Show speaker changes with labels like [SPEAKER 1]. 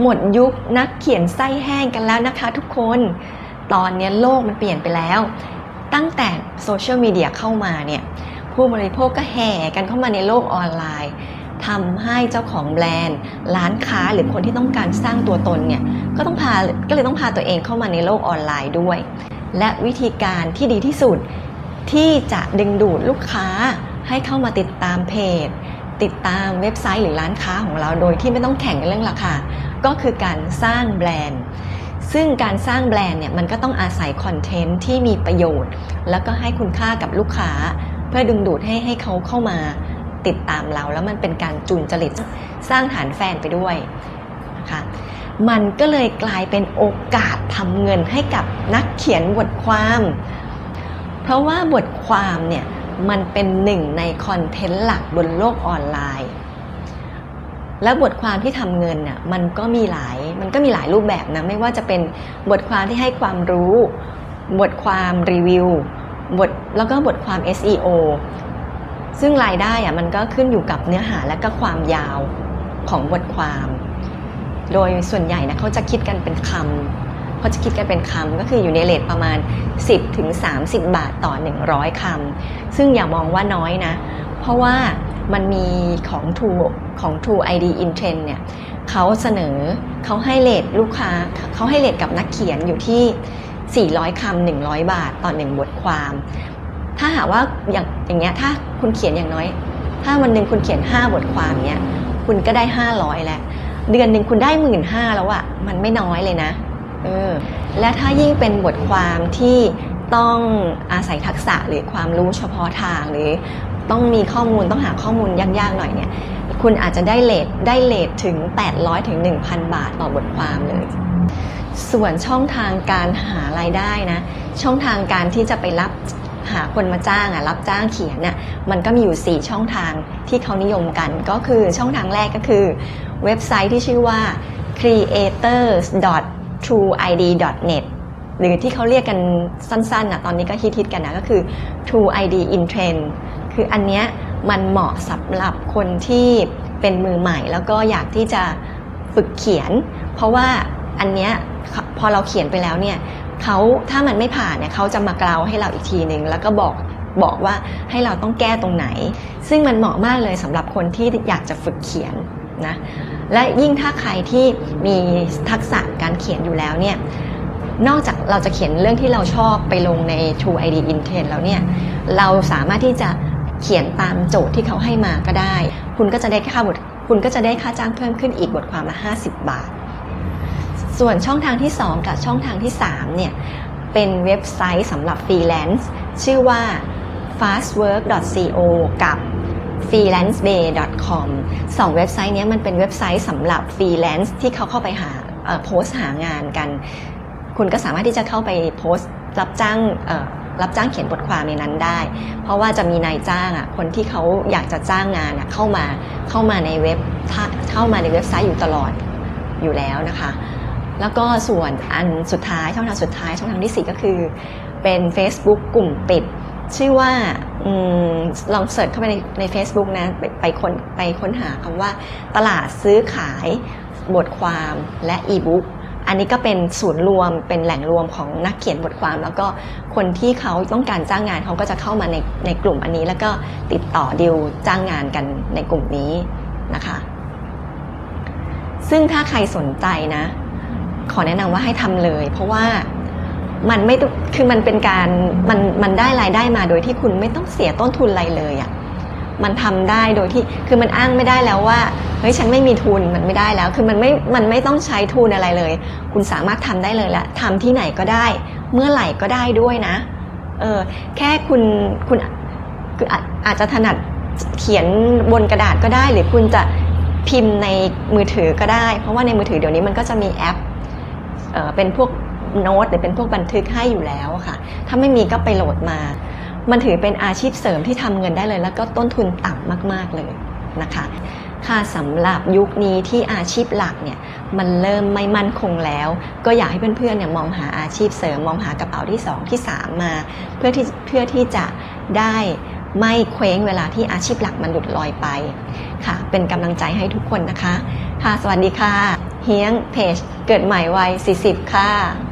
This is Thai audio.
[SPEAKER 1] หมดยุคนักเขียนไส้แห้งกันแล้วนะคะทุกคน ตอนนี้โลกมันเปลี่ยนไปแล้ว ตั้งแต่โซเชียลมีเดียเข้ามาเนี่ย ผู้บริโภคก็แห่กันเข้ามาในโลกออนไลน์ทำให้เจ้าของแบรนด์ ร้านค้าหรือคนที่ต้องการสร้างตัวตนเนี่ยก็ต้องพาก็เลยต้องพาตัวเองเข้ามาในโลกออนไลน์ด้วย และวิธีการที่ดีที่สุดที่จะดึงดูดลูกค้าให้เข้ามาติดตามเพจ ติดตามเว็บไซต์หรือร้านค้าของเราโดยที่ไม่ต้องแข่งกันเรื่องราคา ก็คือการสร้างแบรนด์ ซึ่งการสร้างแบรนด์เนี่ยมันก็ต้องอาศัยคอนเทนต์ที่มีประโยชน์ แล้วก็ให้คุณค่ากับลูกค้า เพื่อดึงดูดให้ให้เขาเข้ามาติดตามเรา แล้วมันเป็นการจูนจริตสร้างฐานแฟนไปด้วยนะคะมันก็เลยกลายเป็นโอกาสทำเงินให้กับนักเขียนบทความ เพราะว่าบทความเนี่ยมันเป็นหนึ่งในคอนเทนต์หลักบนโลกออนไลน์ และบทความที่ทำเงินน่ะมันก็มีหลายมันก็มีหลายรูปแบบนะไม่ว่าจะเป็นบทความที่ให้ความรู้ บทความรีวิวบทแล้วก็บทความ SEO ซึ่งรายได้อะมันก็ขึ้นอยู่กับเนื้อหาและก็ความยาวของบทความ โดยส่วนใหญ่นะเขาจะคิดกันเป็นคำเขาจะคิดกันเป็นคำก็คืออยู่ในเลทประมาณ 10ถึง30 บาทต่อ 100คำซึ่งอย่ามองว่าน้อยนะ เพราะว่า มันมีของ True ของ True ID in Trend เนี่ยเขาเสนอเขาให้เลทลูกค้าเขาให้เลทกับนักเขียนอยู่ที่ 400คำ100 บาทต่อ1บทความ ถ้าหากว่าอย่างอย่างเงี้ยถ้าคุณเขียนอย่างน้อย ถ้าวันหนึ่งคุณเขียน 5 บทความเนี้ยคุณก็ได้ 500 แล้ว เดือนหนึ่งคุณได้หมื่นห้าแล้วอะมันไม่น้อยเลยนะเออและถ้ายิ่งเป็นบทความที่ต้องอาศัยทักษะหรือความรู้เฉพาะทางหรือ ต้องมีข้อมูลต้องหาข้อมูลยากๆหน่อยเนี่ยคุณอาจจะได้เลทได้เลทถึง 800ถึง1,000 บาทต่อบทความเลย ส่วนช่องทางการหารายได้นะ ช่องทางการที่จะไปรับหาคนมาจ้างอะรับจ้างเขียนน่ะมันก็มีอยู่ 4 ช่องทางที่เขานิยมกันก็คือช่องทางแรกก็คือ เว็บไซต์ที่ชื่อว่า creators.trueid.net หรือที่เขาเรียกกันสั้นๆนะตอนนี้ก็ฮิตๆกันนะก็คือ True ID in Trend คืออันเนี้ยมันเหมาะสำหรับคนที่เป็นมือใหม่ แล้วก็อยากที่จะฝึกเขียน เพราะว่าอันเนี้ยพอเราเขียนไปแล้วเนี่ยเขาถ้ามันไม่ผ่านเนี่ยเขาจะมากล่าวให้เราอีกทีหนึ่งแล้วก็บอกบอกว่าให้เราต้องแก้ตรงไหน ซึ่งมันเหมาะมากเลยสำหรับคนที่อยากจะฝึกเขียนนะและยิ่งถ้าใครที่มีทักษะการเขียนอยู่แล้วเนี่ยนอกจากเราจะเขียนเรื่องที่เราชอบไปลงใน True ID Intent แล้วเนี่ยเราสามารถที่จะ เขียนตามโจทย์ที่เขาให้มาก็ได้ คุณก็จะได้ค่าบทคุณก็จะได้ค่าจ้างเพิ่มขึ้นอีกบทความละ 50 บาท ส่วนช่องทางที่ 2 กับช่องทางที่ 3 เนี่ย เป็นเว็บไซต์สำหรับฟรีแลนซ์ชื่อว่า fastwork.co กับ freelancebay.com สองเว็บไซต์นี้มันเป็นเว็บไซต์สำหรับฟรีแลนซ์ที่เขาเข้าไปหาโพสหางานกัน คุณก็สามารถที่จะเข้าไปโพสรับจ้าง รับจ้างเขียนบทความในนั้นได้ เพราะว่าจะมีนายจ้างอะคนที่เขาอยากจะจ้างงานอะเข้ามาเข้ามาในเว็บเข้ามาในเว็บไซต์อยู่ตลอดอยู่แล้วนะคะ แล้วก็ส่วนอันสุดท้ายช่องทางสุดท้ายช่องทางที่ 4 ก็คือ เป็น Facebook กลุ่มปิด ชื่อว่าอลองเสิร์ชเข้าไปในใน Facebook นะไปไปค้นไปค้นหาคำว่าตลาดซื้อขายบทความและอีบุ๊ก อันนี้ก็เป็นศูนย์รวมเป็นแหล่งรวมของนักเขียนบทความ แล้วก็คนที่เขาต้องการจ้างงานเขาก็จะเข้ามาในในกลุ่มอันนี้ แล้วก็ติดต่อดิวจ้างงานกันในกลุ่มนี้นะคะ ซึ่งถ้าใครสนใจนะ ขอแนะนำว่าให้ทำเลย เพราะว่ามันไม่คือมันเป็นการมันมันได้รายได้มาโดยที่คุณไม่ต้องเสียต้นทุนอะไรเลยอะ่ะ มันทำได้โดยที่คือมันอ้างไม่ได้แล้วว่าเฮ้ยฉันไม่มีทุนมันไม่ได้แล้ว คือมันไม่มันไม่ต้องใช้ทุนอะไรเลย คุณสามารถทำได้เลยละทำที่ไหนก็ได้ เมื่อไหร่ก็ได้ด้วยนะเออแค่คุณคุณคืออาจจะถนัดเขียนบนกระดาษก็ได้ หรือคุณจะพิมพ์ในมือถือก็ได้ เพราะว่าในมือถือเดี๋ยวนี้มันก็จะมีแอปเเป็นพวกโน้ตหรือเป็นพวกบันทึกให้อยู่แล้วค่ะ ถ้าไม่มีก็ไปโหลดมา มันถือเป็นอาชีพเสริมที่ทำเงินได้เลย แล้วก็ต้นทุนต่ำมาก ๆ เลยนะคะค่ะสำหรับยุคนี้ที่อาชีพหลักเนี่ยมันเริ่มไม่มั่นคงแล้ว ก็อยากให้เพื่อนๆเนี่ยมองหาอาชีพเสริม มองหากระเป๋าที่ 2 ที่ 3 มา เพื่อที่เพื่อที่จะได้ไม่เคว้งเวลาที่อาชีพหลักมันหลุดลอยไปค่ะ เป็นกำลังใจให้ทุกคนนะคะ ค่ะ สวัสดีค่ะ เฮเฮียงเพจเกิดใหม่วัย 40 ค่ะ